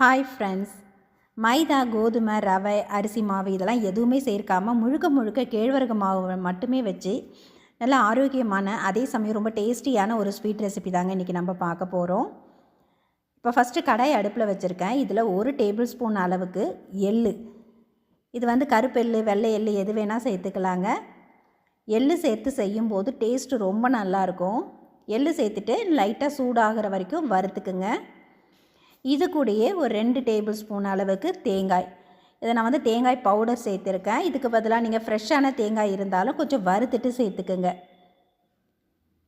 Hi friends மைதா கோதுமை ரவை அரிசி மாவு இதெல்லாம் எதுவுமே சேர்க்காமல் முழுக்க முழுக்க கேழ்வரகு மாவு மட்டுமே வச்சு நல்லா ஆரோக்கியமான அதே சமயம் ரொம்ப டேஸ்டியான ஒரு ஸ்வீட் ரெசிபி தாங்க இன்றைக்கி நம்ம பார்க்க போகிறோம் இப்போ ஃபஸ்ட்டு கடாய் அடுப்பில் வச்சுருக்கேன். இதில் ஒரு டேபிள் ஸ்பூன் அளவுக்கு எள்ளு. இது வந்து கருப்பெள்ளு வெள்ளை எள் எது வேணால் சேர்த்துக்கலாங்க. எள்ளு சேர்த்து செய்யும்போது டேஸ்ட்டு ரொம்ப நல்லாயிருக்கும் எள்ளு சேர்த்துட்டு லைட்டாக சூடாகிற வரைக்கும் வறுத்துக்குங்க. இது கூடயே ஒரு ரெண்டு டேபிள் ஸ்பூன் அளவுக்கு தேங்காய். இதை நான் வந்து தேங்காய் பவுடர் சேர்த்துருக்கேன். இதுக்கு பதிலாக நீங்கள் ஃப்ரெஷ்ஷான தேங்காய் இருந்தாலும் கொஞ்சம் வறுத்துட்டு சேர்த்துக்குங்க.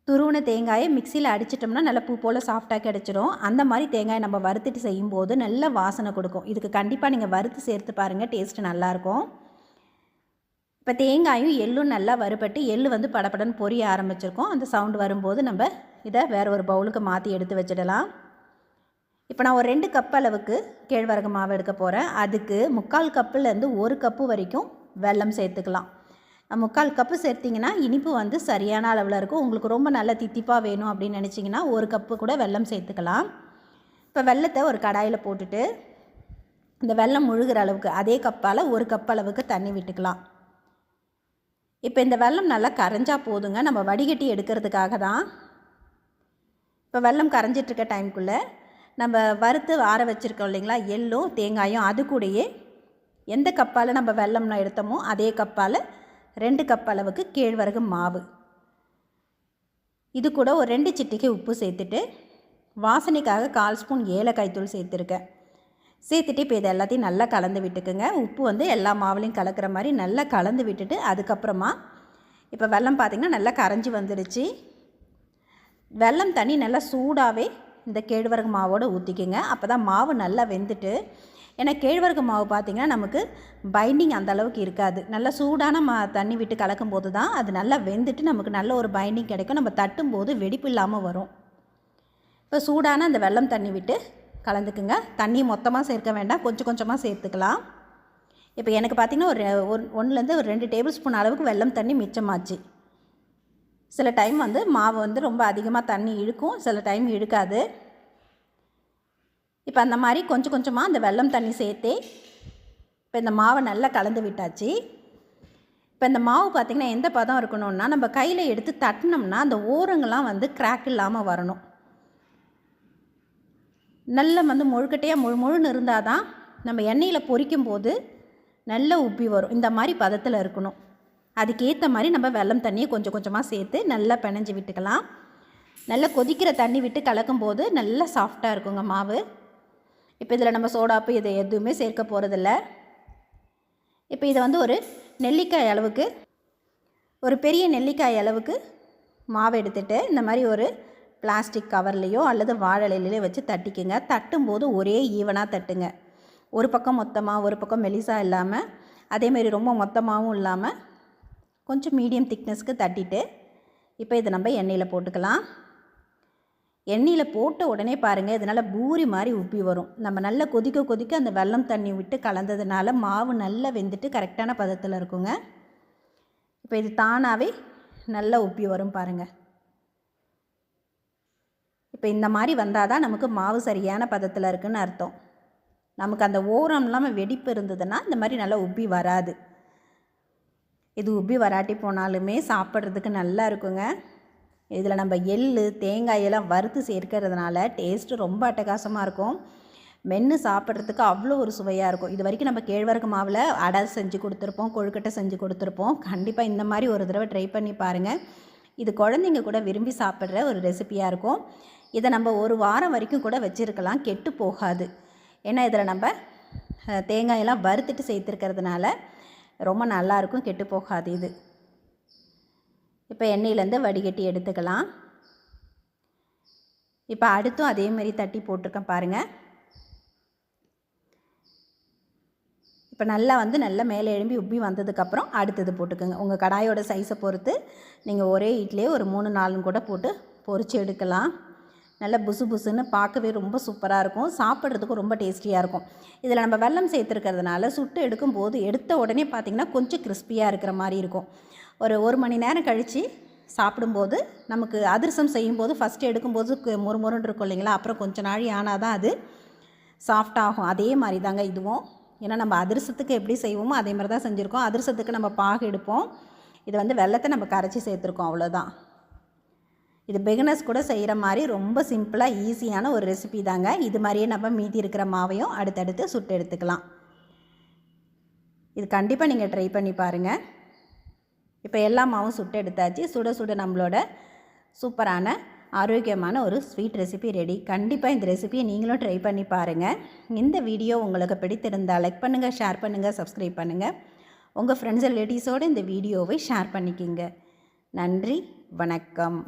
துருவின தேங்காயை மிக்சியில் அடிச்சிட்டோம்னா நல்லா பூ போல் சாஃப்டாக கிடச்சிரும். அந்த மாதிரி தேங்காயை நம்ம வறுத்துட்டு செய்யும்போது நல்ல வாசனை கொடுக்கும். இதுக்கு கண்டிப்பாக நீங்கள் வறுத்து சேர்த்து பாருங்கள் டேஸ்ட்டு நல்லாயிருக்கும் இப்போ தேங்காயும் எள்ளும் நல்லா வறுபட்டு எள்ளு வந்து படப்படன்னு பொரிய ஆரம்பிச்சிருக்கோம். அந்த சவுண்டு வரும்போது நம்ம இதை வேறு ஒரு பவுலுக்கு மாற்றி எடுத்து வச்சிடலாம். இப்போ நான் ஒரு ரெண்டு கப் அளவுக்கு கேழ்வரகு மாவு எடுக்க போகிறேன் அதுக்கு முக்கால் கப்புலேருந்து ஒரு கப்பு வரைக்கும் வெல்லம் சேர்த்துக்கலாம். முக்கால் கப்பு சேர்த்திங்கன்னா இனிப்பு வந்து சரியான அளவில் இருக்கும். உங்களுக்கு ரொம்ப நல்ல தித்திப்பாக வேணும் அப்படின்னு நினச்சிங்கன்னா ஒரு கப்பு கூட வெல்லம் சேர்த்துக்கலாம். இப்போ வெள்ளத்தை ஒரு கடாயில் போட்டுட்டு இந்த வெல்லம் முழுகிற அளவுக்கு அதே கப்பால் ஒரு கப் அளவுக்கு தண்ணி விட்டுக்கலாம். இப்போ இந்த வெல்லம் நல்லா கரைஞ்சா போதுங்க. நம்ம வடிகட்டி எடுக்கிறதுக்காக தான். இப்போ வெல்லம் கரைஞ்சிட்ருக்க டைம்குள்ளே நம்ம வறுத்து ஆற வச்சுருக்கோம் இல்லைங்களா? எள்ளும் தேங்காயும் அது கூடயே எந்த கப்பால் நம்ம வெல்லம் எடுத்தோமோ அதே கப்பால் ரெண்டு கப் அளவுக்கு கேழ்வரகு மாவு. இது கூட ஒரு ரெண்டு சிட்டிகை உப்பு சேர்த்துட்டு வாசனைக்காக கால் ஸ்பூன் ஏலக்காய் தூள் சேர்த்துருக்கேன். சேர்த்துட்டு இப்போ இது எல்லாத்தையும் நல்லா கலந்து விட்டுக்குங்க. உப்பு வந்து எல்லா மாவுலையும் கலக்கிற மாதிரி நல்லா கலந்து விட்டுட்டு அதுக்கப்புறமா இப்போ வெல்லம் பார்த்திங்கன்னா நல்லா கரைஞ்சி வந்துடுச்சு வெல்லம் தண்ணி நல்லா சூடாகவே இந்த கேழ்வரகு மாவோடு ஊற்றிக்கிங்க அப்போ தான் மாவு நல்லா வெந்துட்டு ஏன்னா கேழ்வரகு மாவு பார்த்திங்கன்னா நமக்கு பைண்டிங் அந்த அளவுக்கு இருக்காது. நல்லா சூடான மா தண்ணி விட்டு கலக்கும் போது தான் அது நல்லா வெந்துட்டு நமக்கு நல்ல ஒரு பைண்டிங் கிடைக்கும். நம்ம தட்டும் போது வெடிப்பு இல்லாமல் வரும். இப்போ சூடான அந்த வெல்லம் தண்ணி விட்டு கலந்துக்குங்க. தண்ணி மொத்தமாக சேர்க்க வேண்டாம். கொஞ்சம் கொஞ்சமாக சேர்த்துக்கலாம். இப்போ எனக்கு பார்த்திங்கன்னா ஒரு ஒன் ஒன்றுலேருந்து ஒரு ரெண்டு டேபிள் ஸ்பூன் அளவுக்கு வெல்லம் தண்ணி மிச்சமாச்சு. சில டைம் வந்து மாவு வந்து ரொம்ப அதிகமாக தண்ணி இழுக்கும். சில டைம் இழுக்காது. இப்போ அந்த மாதிரி கொஞ்சம் கொஞ்சமாக அந்த வெல்லம் தண்ணி சேர்த்தே இப்போ இந்த மாவை நல்லா கலந்து விட்டாச்சு. இப்போ இந்த மாவு பார்த்திங்கன்னா எந்த பதம் இருக்கணும்னா நம்ம கையில் எடுத்து தட்டினோம்னா அந்த ஓரங்கள்லாம் வந்து கிராக் இல்லாமல் வரணும். நல்ல வந்து முழுக்கட்டையாக முழு முழுன்னு இருந்தால் தான் நம்ம எண்ணெயில் பொரிக்கும் போது நல்ல உப்பி வரும். இந்த மாதிரி பதத்தில் இருக்கணும். அதுக்கேற்ற மாதிரி நம்ம வெள்ளம் தண்ணியை கொஞ்சம் கொஞ்சமாக சேர்த்து நல்லா பிணைஞ்சு விட்டுக்கலாம். நல்லா கொதிக்கிற தண்ணி விட்டு கலக்கும் போது நல்லா சாஃப்டாக இருக்குங்க மாவு. இப்போ இதில் நம்ம சோடாப்பு இதை எதுவுமே சேர்க்க போகிறதில்ல இப்போ இதை வந்து ஒரு நெல்லிக்காய் அளவுக்கு ஒரு பெரிய நெல்லிக்காய் அளவுக்கு மாவு எடுத்துகிட்டு இந்த மாதிரி ஒரு பிளாஸ்டிக் கவர்லேயோ அல்லது வாழலையிலையோ வச்சு தட்டிக்குங்க. தட்டும்போது ஒரே ஈவனாக தட்டுங்க. ஒரு பக்கம் மொத்தமாக ஒரு பக்கம் மெலிசாக இல்லாமல் அதேமாரி ரொம்ப மொத்தமாகவும் இல்லாமல் கொஞ்சம் மீடியம் திக்னஸ்க்கு தட்டிட்டு இப்போ இதை நம்ம எண்ணெயில் போட்டுக்கலாம். எண்ணெயில் போட்ட உடனே பாருங்கள் இதனால் பூரி மாதிரி உப்பி வரும். நம்ம நல்லா கொதிக்க கொதிக்க அந்த வெல்லம் தண்ணி விட்டு கலந்ததுனால மாவு நல்லா வெந்துட்டு கரெக்டான பதத்தில் இருக்குங்க. இப்போ இது தானாகவே நல்லா உப்பி வரும் பாருங்கள் இப்போ இந்த மாதிரி வந்தால் தான் நமக்கு மாவு சரியான பதத்தில் இருக்குதுன்னு அர்த்தம். நமக்கு அந்த ஓரம் இல்லாமல் வெடிப்பு இருந்ததுன்னா இந்த மாதிரி நல்லா உப்பி வராது. இது உப்பி வராட்டி போனாலுமே சாப்பிட்றதுக்கு நல்லா இருக்குங்க. இதில் நம்ம எள் தேங்காயெல்லாம் வறுத்து சேர்க்கறதுனால டேஸ்ட்டு ரொம்ப அட்டகாசமாக இருக்கும். மென்று சாப்பிட்றதுக்கு அவ்வளோ ஒரு சுவையாக இருக்கும். இது வரைக்கும் நம்ம கேழ்வரகு மாவில் அடை செஞ்சு கொடுத்துருப்போம் கொழுக்கட்டை செஞ்சு கொடுத்துருப்போம். கண்டிப்பாக இந்த மாதிரி ஒரு தடவை ட்ரை பண்ணி பாருங்கள் இது குழந்தைங்க கூட விரும்பி சாப்பிட்ற ஒரு ரெசிப்பியாக இருக்கும். இதை நம்ம ஒரு வாரம் வரைக்கும் கூட வச்சுருக்கலாம் கெட்டு போகாது. ஏன்னா இதில் நம்ம தேங்காயெல்லாம் வறுத்துட்டு சேர்த்துருக்கிறதுனால ரொம்ப நல்லாயிருக்கும் கெட்டு போகாது இது. இப்போ எண்ணெயிலேருந்து வடிகட்டி எடுத்துக்கலாம். இப்போ அடுத்தும் அதே மாதிரி தட்டி போட்டிருக்கேன் பாருங்கள் இப்போ நல்லா வந்து நல்லா மேலே எழும்பி உப்பி வந்ததுக்கப்புறம் அடுத்தது போட்டுக்கோங்க. உங்கள் கடாயோட சைஸை பொறுத்து நீங்கள் ஒரே இட்லியே ஒரு மூணு நாலும் கூட போட்டு பொறிச்சு எடுக்கலாம். நல்லா புசு புசுன்னு பார்க்கவே ரொம்ப சூப்பராக இருக்கும். சாப்பிட்றதுக்கும் ரொம்ப டேஸ்டியாக இருக்கும். இதில் நம்ம வெல்லம் சேர்த்துருக்கிறதுனால சுட்டு எடுக்கும்போது எடுத்த உடனே பார்த்திங்கன்னா கொஞ்சம் கிறிஸ்பியாக இருக்கிற மாதிரி இருக்கும். ஒரு ஒரு மணி நேரம் கழித்து சாப்பிடும்போது நமக்கு அதிரசம் செய்யும்போது ஃபஸ்ட்டு எடுக்கும்போது முறுமுறுன்னு இருக்கும் இல்லைங்களா? அப்புறம் கொஞ்சம் நாழி ஆனால் தான் அது சாஃப்டாகும் அதே மாதிரி தாங்க இதுவும். ஏன்னா நம்ம அதிரசத்துக்கு எப்படி செய்வோமோ அதே மாதிரி தான் செஞ்சுருக்கோம். அதிரசத்துக்கு நம்ம பாகு எடுப்போம். இது வந்து வெள்ளத்தை நம்ம கரைச்சி சேர்த்துருக்கோம் அவ்வளோதான் இது பிகினர்ஸ் கூட செய்கிற மாதிரி ரொம்ப சிம்பிளாக ஈஸியான ஒரு ரெசிபி தாங்க. இது மாதிரியே நம்ம மீதி இருக்கிற மாவையும் அடுத்தடுத்து சுட்டு எடுத்துக்கலாம். இது கண்டிப்பாக நீங்கள் ட்ரை பண்ணி பாருங்கள் இப்போ எல்லா மாவும் சுட்டு எடுத்தாச்சு. சுட சுட நம்மளோட சூப்பரான ஆரோக்கியமான ஒரு ஸ்வீட் ரெசிபி ரெடி கண்டிப்பாக இந்த ரெசிபியை நீங்களும் ட்ரை பண்ணி பாருங்கள் இந்த வீடியோ உங்களுக்கு பிடித்திருந்தால் லைக் பண்ணுங்கள் ஷேர் பண்ணுங்கள் சப்ஸ்கிரைப் பண்ணுங்கள் உங்கள் ஃப்ரெண்ட்ஸ் ரிலேட்டிவ்ஸோடு இந்த வீடியோவை ஷேர் பண்ணிக்கிங்க. நன்றி வணக்கம்.